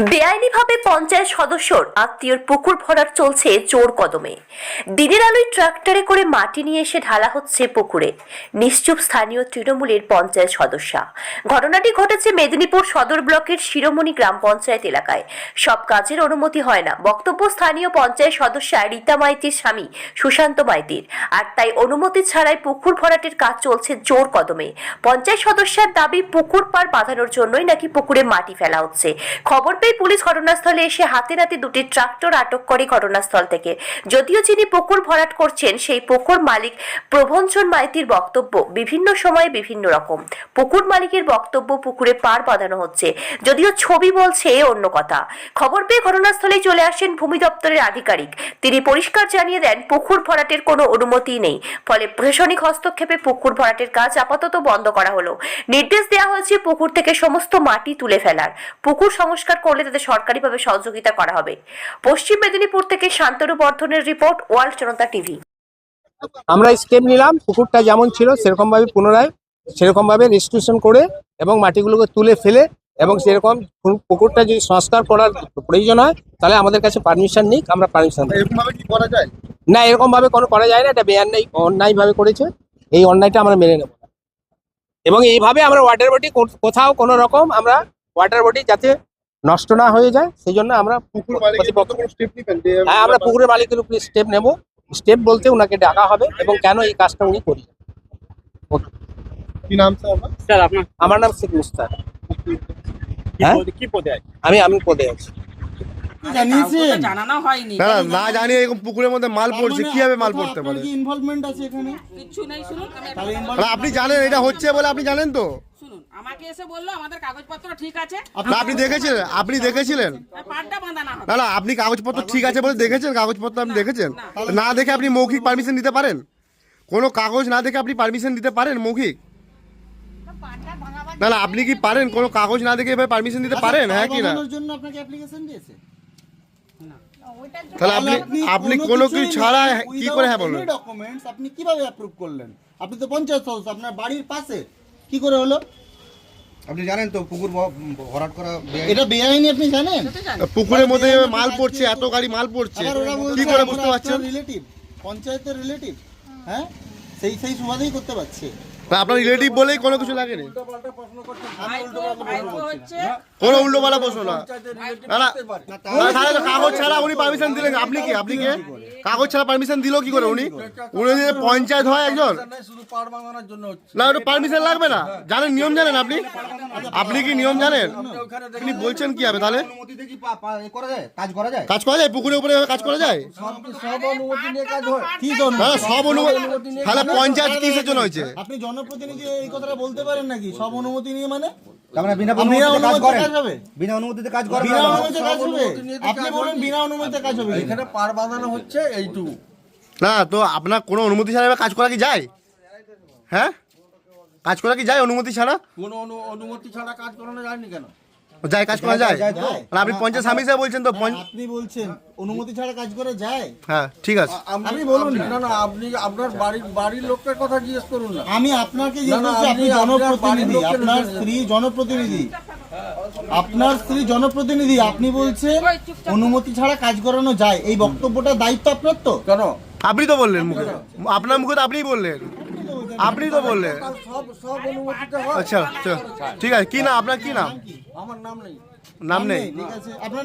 বেআইনিভাবে পঞ্চায়েত সদস্যর আত্মীয়র পুকুর ভরাট চলছে জোর কদমে। দিনের আলোয় ট্রাক্টরে করে মাটি নিয়ে এসে ঢালা হচ্ছে পুকুরে। নিশ্চুপ স্থানীয় তৃণমূলের পঞ্চায়েত সদস্যা। ঘটনাটি ঘটেছে মেদিনীপুর সদর ব্লকের শিরোমণি গ্রাম পঞ্চায়েত এলাকায়। সব কাজের অনুমতি হয় না। বক্তব্য স্থানীয় পঞ্চায়েত সদস্যা রীতা মাইতির স্বামী সুশান্ত মাইতির। আর তাই অনুমতি ছাড়াই পুকুর ভরাটের কাজ চলছে জোর কদমে। পঞ্চায়েত সদস্যার দাবি পুকুর পার বাঁধানোর জন্যই নাকি পুকুরে মাটি ফেলা হচ্ছে। খবর পেয়ে পুলিশ ঘটনাস্থলে এসে হাতে নাতে দুটি ট্রাক্টর আটক করে ঘটনাস্থল থেকে। যদিও যিনি পুকুর ভরাট করছেন, সেই পুকুর মালিক প্রভঞ্জন মাইতির বক্তব্য বিভিন্ন সময়ে বিভিন্ন রকম। পুকুর মালিকের বক্তব্য পুকুরে পার বাঁধানো হচ্ছে। যদিও ছবি বলছে অন্য কথা। খবর পেয়ে ঘটনাস্থলে চলে আসেন ভূমি দপ্তরের আধিকারিক। তিনি পরিষ্কার জানিয়ে দেন, পুকুর ভরাটের কোনো অনুমতি নেই। ফলে প্রশাসনিক হস্তক্ষেপে পুকুর ভরাটের কাজ আপাতত বন্ধ করা হলো। নির্দেশ দেওয়া হয়েছে পুকুর থেকে সমস্ত মাটি তুলে ফেলার। পুকুর সংস্কার করলে তাদের সরকারিভাবে সহযোগিতা করা হবে। পশ্চিম মেদিনীপুর থেকে শান্তনু বর্ধনের রিপোর্ট ওয়ার্ল্ড জনতা টিভি। আমরা স্টেপ নিলাম পুকুরটা যেমন ছিল সেরকম ভাবে পুনরায় সেরকম ভাবে রেজিস্ট্রেশন করে এবং মাটিগুলোকে তুলে ফেলে এবং সেরকম পুকুরটা যদি সংস্কার করার প্রয়োজন হয় তাহলে আমাদের কাছে পারমিশন নিক আমরা পারমিশন এরকম ভাবে কি করা যায়? না এরকম ভাবে কোনো করা যায় না এটা বেআইন অন্যায় ভাবে করেছে। এই অন্যায়টা আমরা মেনে নেব এবং এইভাবে আমরা ওয়াটার বডি কোথাও কোনো রকম আমরা ওয়াটার বডি যাতে নষ্ট না হয়ে যায় সেই জন্য আমরা পুকুর হ্যাঁ আমরা পুকুরের মালিকের উপরে স্টেপ নেব। স্টেপ বলতে ওনাকে ডাকা হবে এবং কেন এই কাজটা উনি করি কি নাম স্যার আপনার? স্যার আপনার আমার নাম শেখ মুস্তাক। কি হ্যাঁ? কি পদে আমি আমি পদে আছি। জানানো হয়নি। না না, না এরকম পুকুরের মধ্যে মাল পড়ছে কীভাবে মাল পড়তে পারে? ইনভলভমেন্ট আছে এখানে? নেই শুনুন আপনি জানেন এটা হচ্ছে বলে আপনি জানেন তো? আমাকে এসে বলল আমাদের কাগজপত্র ঠিক আছে। না আপনি দেখেছিলেন আপনি দেখেছিলেন। পাটটা বাঁধানো হবে। না না আপনি কাগজপত্র ঠিক আছে বলে দেখেছেন কাগজপত্র আপনি দেখেছেন? না। দেখে আপনি মৌখিক পারমিশন দিতে পারেন? কোনো কাগজ না দেখে আপনি পারমিশন দিতে পারেন মৌখিক? না না আপনি কি পারেন? কোনো কাগজ না দেখে এভাবে পারমিশন দিতে পারেন? হ্যাঁ কি না? জন্য আপনাকে অ্যাপ্লিকেশন দিয়েছে? তাহলে আপনি আপনি কোনো কিছু ছাড়া কি করে হ্যাঁ বলবেন ডকুমেন্টস আপনি কীভাবে অ্যাপ্রুভ করলেন? আপনি তো পঞ্চায়েত সদস্য আপনার বাড়ির পাশে। কি করে হলো? আপনি জানেন তো পুকুর ভরাট করা এটা বেআইনি আপনি জানেন? পুকুরের মধ্যে মাল পড়ছে এত গাড়ি মাল পড়ছে। কি করে বুঝতে পারছেন? রিলেটিভ পঞ্চায়েতের রিলেটিভ হ্যাঁ? সেই সেই সুবাদেই করতে পারছে। আপনার রিলেটিভ বলেই কোনো কিছু লাগেনি। কোনো উল্টো পাল্টা প্রশ্ন না। না তাহলে তো কাগজ ছাড়া উনি পারমিশন দিলেন। আপনি কি? আপনি কি? কাগজ ছাড়া পারমিশন দিল কি করে উনি? উনি পঞ্চায়েত হয় একজন। না ওটা পারমিশন লাগবে না। জানেন নিয়ম জানেন আপনি? আপনি কি নিয়ম জানেন? আপনি বলছেন কি হবে তাহলে? কাজ করা যায়? পুকুরের উপরে কাজ করা যায়? সব অনুমতি নিয়ে কাজ হয়। কি জন না না, সব অনুমতি তাহলে পঞ্চায়েত কিসের জন্য হয়েছে? আপনি জনপ্রতিনিধি এই কথাটা বলতে পারেন নাকি? সব অনুমতি নিয়ে মানে? তার মানে বিনা বিনা অনুমতিতে কাজ করেন বিনা অনুমতিতে কাজ করেন বিনা অনুমতিতে কাজ হবে? আপনি বলুন বিনা অনুমতিতে কাজ হবে এখানে পার বাঁধানো হচ্ছে এইটুকু না তো আপনার কোনো অনুমতি ছাড়া কাজ করা কি যায়? হ্যাঁ? কাজ করা কি যায় অনুমতি ছাড়া? কোনো অনু- অনুমতি ছাড়া কাজ করানো যায়নি কেন? যায় কাজ করা যায়? আর আপনি পঞ্চায়েত স্বামী হিসেবে বলছেন তো পঞ্চ- আপনি বলছেন অনুমতি ছাড়া কাজ করে যায়? হ্যাঁ ঠিক আছে। আপনি বলুন না। না আপনি আপনার বাড়ির বাড়ির লোকের কথা জিজ্ঞেস করুন না। আমি আপনাকে আপনি জনপ্রতিনিধি আপনার স্ত্রী জনপ্রতিনিধি। আপনার স্ত্রী জনপ্রতিনিধি আপনি বলছেন অনুমতি ছাড়া কাজ করানো যায়। এই বক্তব্যটা দায়িত্ব আপনার তো? কেন? আপনি তো বললেন মুখে। আপনার মুখে তো আপনিই বললেন। আপনি তো বললেন। সব সব অনুমতিতে হয় আচ্ছা আচ্ছা। ঠিক আছে কি না আপনার কি নাম? আমার নাম নেই। নাম নেই। ঠিক আছে। আপনার